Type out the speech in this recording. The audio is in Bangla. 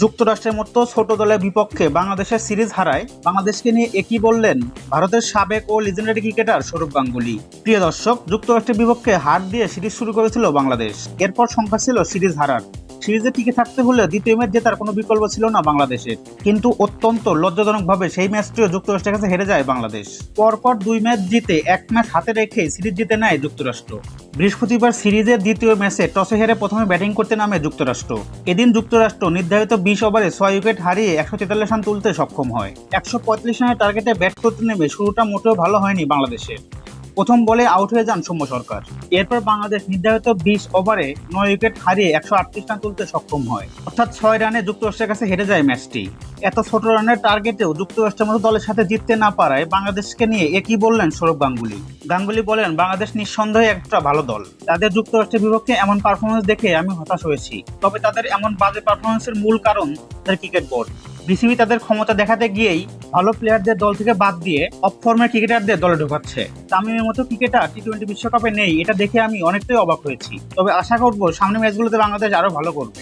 যুক্তরাষ্ট্রের মতো ছোট দলের বিপক্ষে বাংলাদেশের সিরিজ হারায়। বাংলাদেশকে নিয়ে একই বললেন ভারতের সাবেক ও লিজেন্ডারি ক্রিকেটার সৌরভ গাঙ্গুলি। প্রিয় দর্শক, যুক্তরাষ্ট্রের বিপক্ষে হার দিয়ে সিরিজ শুরু করেছিল বাংলাদেশ। এরপর সংখ্যা ছিল সিরিজ হারার। সিরিজে টিকে থাকতে হলে দ্বিতীয় ম্যাচ জেতার কোনো বিকল্প ছিল না বাংলাদেশের। কিন্তু অত্যন্ত লজ্জাজনকভাবে সেই ম্যাচটিও যুক্তরাষ্ট্রের কাছে হেরে যায় বাংলাদেশ। পরপর দুই ম্যাচ জিতে এক ম্যাচ হাতে রেখে সিরিজ জিতে নেয় যুক্তরাষ্ট্র। বৃহস্পতিবার সিরিজের দ্বিতীয় ম্যাচে টসে হেরে প্রথমে ব্যাটিং করতে নামে যুক্তরাষ্ট্র। এদিন যুক্তরাষ্ট্র নির্ধারিত বিশ ওভারে ছয় উইকেট হারিয়ে একশো তেতাল্লিশ রান তুলতে সক্ষম হয়। একশো পঁয়তাল্লিশ রানের টার্গেটে ব্যাট করতে নেমে শুরুটা মোটেও ভালো হয়নি বাংলাদেশের। প্রথম বলে আউট হয়ে যান সৌম্য সরকার। এরপর বাংলাদেশ নির্ধারিত বিশ ওভারে নয় উইকেট হারিয়ে একশো আটত্রিশ রান তুলতে সক্ষম হয়। অর্থাৎ ছয় রানে যুক্তরাষ্ট্রের কাছে হেরে যায় ম্যাচটি। এত ছোট রানের টার্গেটেও যুক্তরাষ্ট্রের মতো দলের সাথে জিততে না পারায় বাংলাদেশকে নিয়ে একই বললেন সৌরভ গাঙ্গুলি? গাঙ্গুলি বলেন, বাংলাদেশ নিঃসন্দেহে একটা ভালো দল। তাদের যুক্তরাষ্ট্রের বিপক্ষে এমন পারফরমেন্স দেখে আমি হতাশ হয়েছি। তবে তাদের এমন বাজে পারফরমেন্সের মূল কারণ তাদের ক্রিকেট বোর্ড বিসিবি তাদের ক্ষমতা দেখাতে গিয়েই ভালো প্লেয়ারদের দল থেকে বাদ দিয়ে অফ ফর্মের ক্রিকেটারদের দলে ঢোকাচ্ছে। তামিমের মতো ক্রিকেটার টি টোয়েন্টি বিশ্বকাপে নেই, এটা দেখে আমি অনেকটাই অবাক হয়েছি। তবে আশা করব সামনে ম্যাচগুলোতে বাংলাদেশ আরও ভালো করবে।